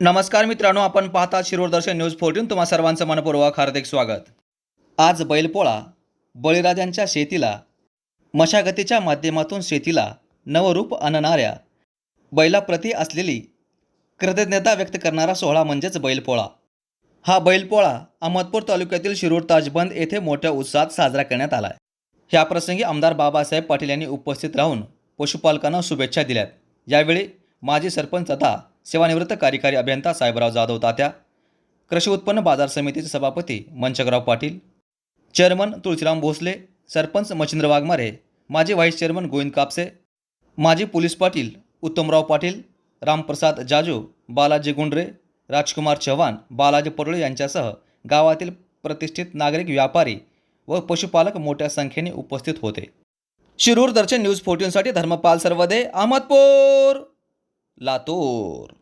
नमस्कार मित्रांनो आपण पाहता शिरोदर्शन न्यूज फोर्टीन. तुम्हा सर्वांचं मनपूर्वक हार्दिक स्वागत. आज बैलपोळा बळीराजांच्या शेतीला मशागतीच्या माध्यमातून शेतीला नवरूप आणणाऱ्या बैलाप्रती असलेली कृतज्ञता व्यक्त करणारा सोहळा म्हणजेच बैलपोळा. हा बैलपोळा अहमदपूर तालुक्यातील शिरूर ताजबंद येथे मोठ्या उत्साहात साजरा करण्यात आला ह्या प्रसंगी आमदार बाबासाहेब पाटील यांनी उपस्थित राहून पशुपालकांना शुभेच्छा दिल्यात. यावेळी माजी सरपंच तथा सेवानिवृत्त कार्यकारी अभियंता साहेबराव जाधव तात्या कृषी उत्पन्न बाजार समितीचे सभापती मंचकराव पाटील चेअरमन तुळशीराम भोसले सरपंच मच्छिंद्र वाघमारे माजी व्हाईस चेअरमन गोविंद कापसे माजी पोलीस पाटील उत्तमराव पाटील रामप्रसाद जाजू बालाजी गुंडरे राजकुमार चव्हाण बालाजी परोळे यांच्यासह गावातील प्रतिष्ठित नागरिक व्यापारी व पशुपालक मोठ्या संख्येने उपस्थित होते. शिरूर दर्शन न्यूज फोर्टीनसाठी धर्मपाल सर्वदे अहमदपूर लातूर.